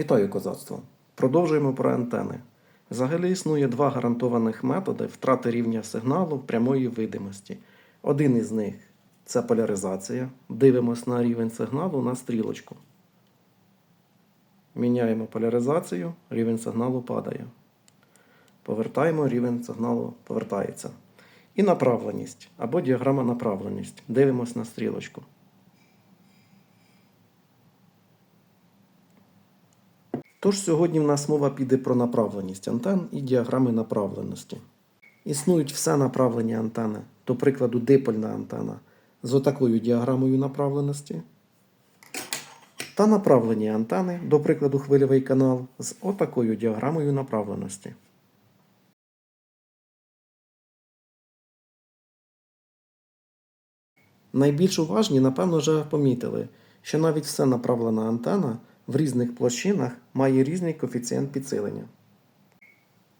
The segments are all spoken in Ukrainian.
Вітаю козацтво! Продовжуємо про антени. Взагалі існує два гарантованих методи втрати рівня сигналу прямої видимості. Один із них це поляризація. Дивимось на рівень сигналу на стрілочку. Міняємо поляризацію, рівень сигналу падає. Повертаємо, рівень сигналу повертається. І направленість або діаграма направленість. Дивимось на стрілочку. Тож сьогодні в нас мова піде про направленість антен і діаграми направленості. Існують все направлені антени, до прикладу, дипольна антена з отакою діаграмою направленості. Та направлені антени, до прикладу, хвильовий канал з отакою діаграмою направленості. Найбільш уважні, напевно, вже помітили, що навіть все направлена антена в різних площинах має різний коефіцієнт підсилення.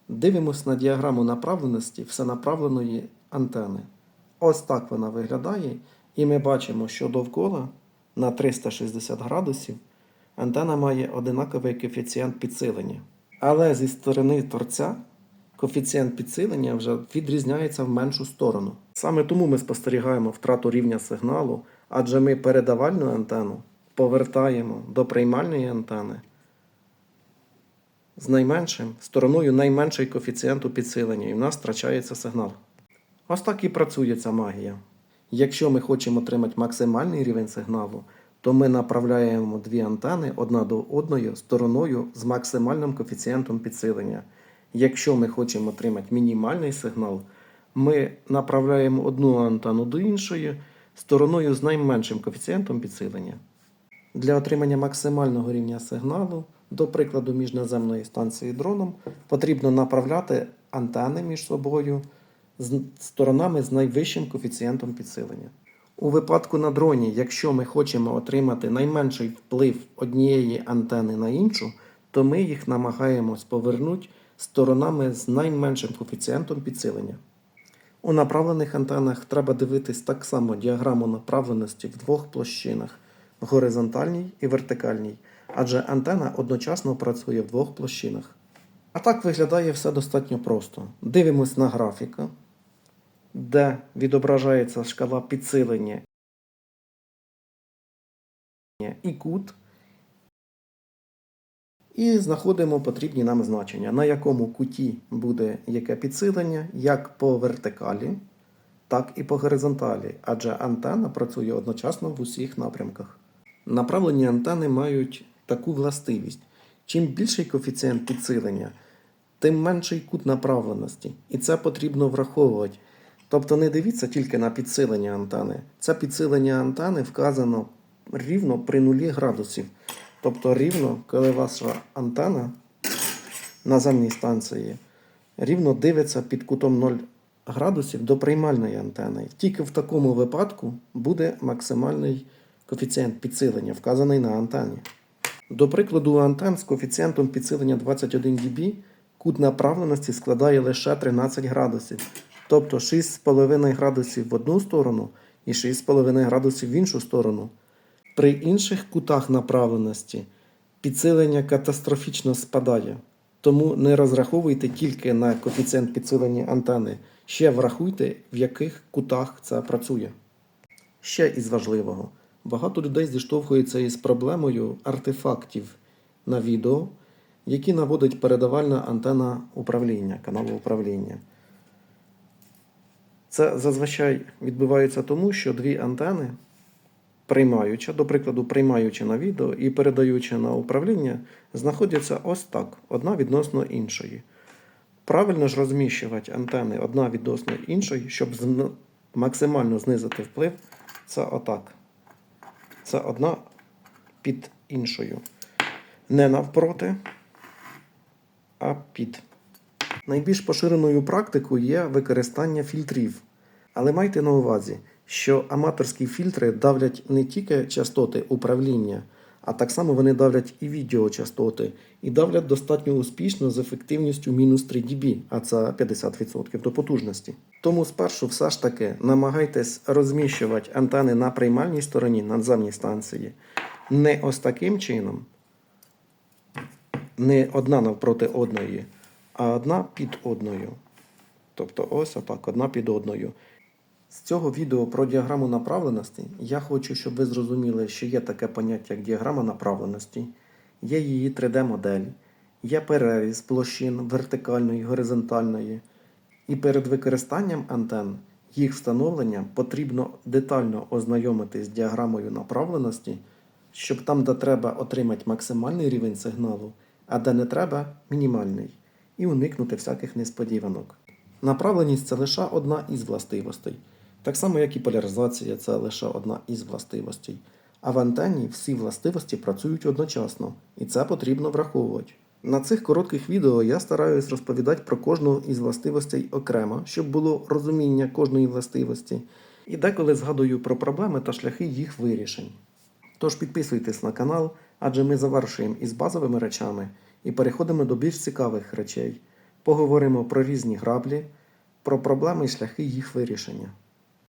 Дивимось на діаграму направленості всенаправленої антени. Ось так вона виглядає, і ми бачимо, що довкола на 360 градусів антена має одинаковий коефіцієнт підсилення. Але зі сторони торця коефіцієнт підсилення вже відрізняється в меншу сторону. Саме тому ми спостерігаємо втрату рівня сигналу, адже ми передавальну антенну повертаємо до приймальної антени з найменшим стороною найменший коефіцієнту підсилення, і в нас втрачається сигнал. Ось так і працює ця магія. Якщо ми хочемо отримати максимальний рівень сигналу, то ми направляємо дві антени одна до одної стороною з максимальним коефіцієнтом підсилення. Якщо ми хочемо отримати мінімальний сигнал, ми направляємо одну антенну до іншої стороною з найменшим коефіцієнтом підсилення. Для отримання максимального рівня сигналу, до прикладу, між наземною станцією дроном, потрібно направляти антени між собою з сторонами з найвищим коефіцієнтом підсилення. У випадку на дроні, якщо ми хочемо отримати найменший вплив однієї антени на іншу, то ми їх намагаємось повернути сторонами з найменшим коефіцієнтом підсилення. У направлених антенах треба дивитись так само діаграму направленості в двох площинах горизонтальній і вертикальній, адже антена одночасно працює в двох площинах. А так виглядає все достатньо просто. Дивимось на графіка, де відображається шкала підсилення і кут. І знаходимо потрібні нам значення, на якому куті буде яке підсилення, як по вертикалі, так і по горизонталі, адже антенна працює одночасно в усіх напрямках. Направлені антени мають таку властивість. Чим більший коефіцієнт підсилення, тим менший кут направленості. І це потрібно враховувати. Тобто не дивіться тільки на підсилення антени. Це підсилення антени вказано рівно при нулі градусів. Тобто рівно, коли ваша антена на земній станції рівно дивиться під кутом 0 градусів до приймальної антени. Тільки в такому випадку буде максимальний коефіцієнт підсилення, вказаний на антені. До прикладу, антен з коефіцієнтом підсилення 21 dB кут направленості складає лише 13 градусів, тобто 6,5 градусів в одну сторону і 6,5 градусів в іншу сторону. При інших кутах направленості підсилення катастрофічно спадає, тому не розраховуйте тільки на коефіцієнт підсилення антени, ще врахуйте, в яких кутах це працює. Ще із важливого. Багато людей зіштовхуються із проблемою артефактів на відео, які наводить передавальна антена управління, каналу управління. Це зазвичай відбувається тому, що дві антени, приймаючи, до прикладу, приймаючи на відео і передаючи на управління, знаходяться ось так, одна відносно іншої. Правильно ж розміщувати антени одна відносно іншої, щоб максимально знизити вплив, це отак. Це одна під іншою. Не навпроти, а під. Найбільш поширеною практикою є використання фільтрів. Але майте на увазі, що аматорські фільтри давлять не тільки частоти управління, а так само вони давлять і відеочастоти, і давлять достатньо успішно з ефективністю мінус 3 dB, а це 50% до потужності. Тому спершу все ж таки намагайтесь розміщувати антени на приймальній стороні надземній станції. Не ось таким чином, не одна навпроти одної, а одна під одною. Тобто ось отак, одна під одною. З цього відео про діаграму направленості я хочу, щоб ви зрозуміли, що є таке поняття, як діаграма направленості, є її 3D-модель, є переріз площин вертикальної, горизонтальної. І перед використанням антен їх встановлення потрібно детально ознайомитись з діаграмою направленості, щоб там, де треба, отримати максимальний рівень сигналу, а де не треба мінімальний, і уникнути всяких несподіванок. Направленість це лише одна із властивостей, так само як і поляризація це лише одна із властивостей. А в антенні всі властивості працюють одночасно, і це потрібно враховувати. На цих коротких відео я стараюсь розповідати про кожну із властивостей окремо, щоб було розуміння кожної властивості, і деколи згадую про проблеми та шляхи їх вирішень. Тож підписуйтесь на канал, адже ми завершуємо із базовими речами і переходимо до більш цікавих речей. Поговоримо про різні граблі, про проблеми і шляхи їх вирішення.